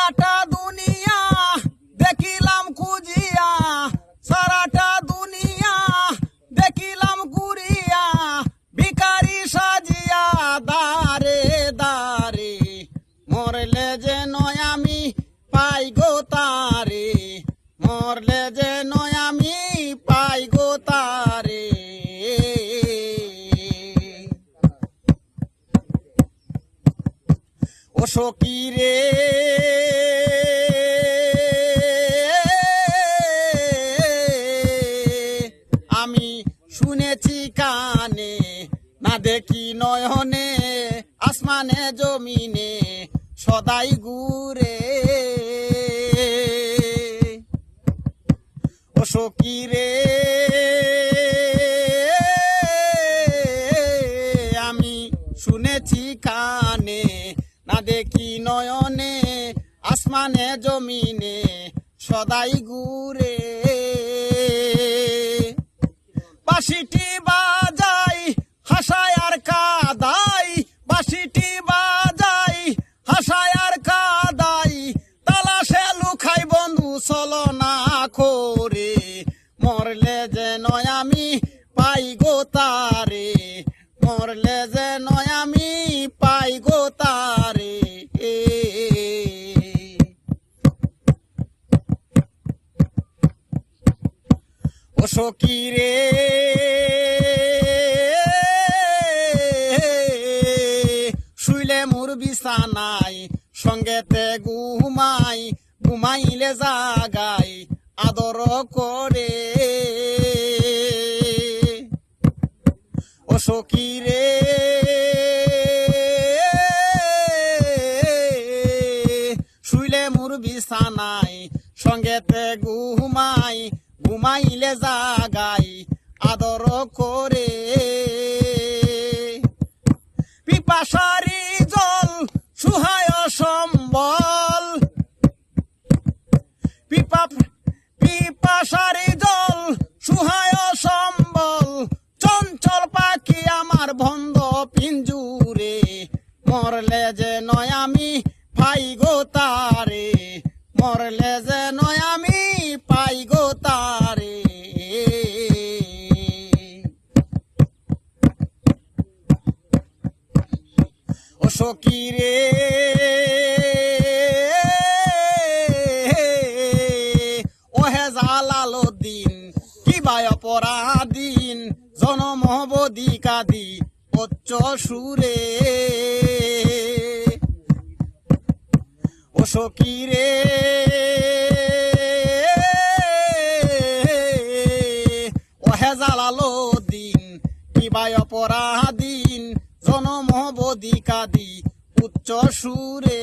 সারাটা দুনিয়া দেখিলাম কুজিয়া সারাটা দুনিয়া দেখিলাম কুড়িয়া ভিকারি সাজিয়া দারে দারে মরলে যে ও আমি শুনেছি কানে, না দেখি নয়নে, আসমানে, জমিনে, সদাই গুরে। ও আমি শুনেছি কানে দেখি নয়নে, আসমানে, জমিনে, সদাই ঘুরে। বাসিটি বাজাই, হাসায় আর কাদাই। বাসিটি বাজাই, হাসায় আর কাদাই। তালাশে লুখাই বন্ধু চলো না করে। মরলে যে নয় আমি পাই গো তারে। মরলে যে ও সখী রে। শুইলে মোর বিছানাই সঙ্গেতে ঘুমাই, ঘুমাইলে জাগাই, আদর করে। ও সখী রে। শুইলে মোর বিছানাই সঙ্গেতে ঘুমাই ঘুমাইলে জাগাই আদর করে। পিপাসারি জল সুহায় সম্বল পিপা পিপাসারি জল সুহায় সম্বল চঞ্চল পাখি আমার বন্ধ পিঞ্জুরে। মরলে যে নয় ও সখী রে ওহে জালালো দিন কি বায় অপরাধীন, জনম বদি কাদি উচ্চ সুরে। ও সখী রে ওহে জালালো দিন কি বায় অপরাধীন জনম বদি কাদি উচ্চ সুরে।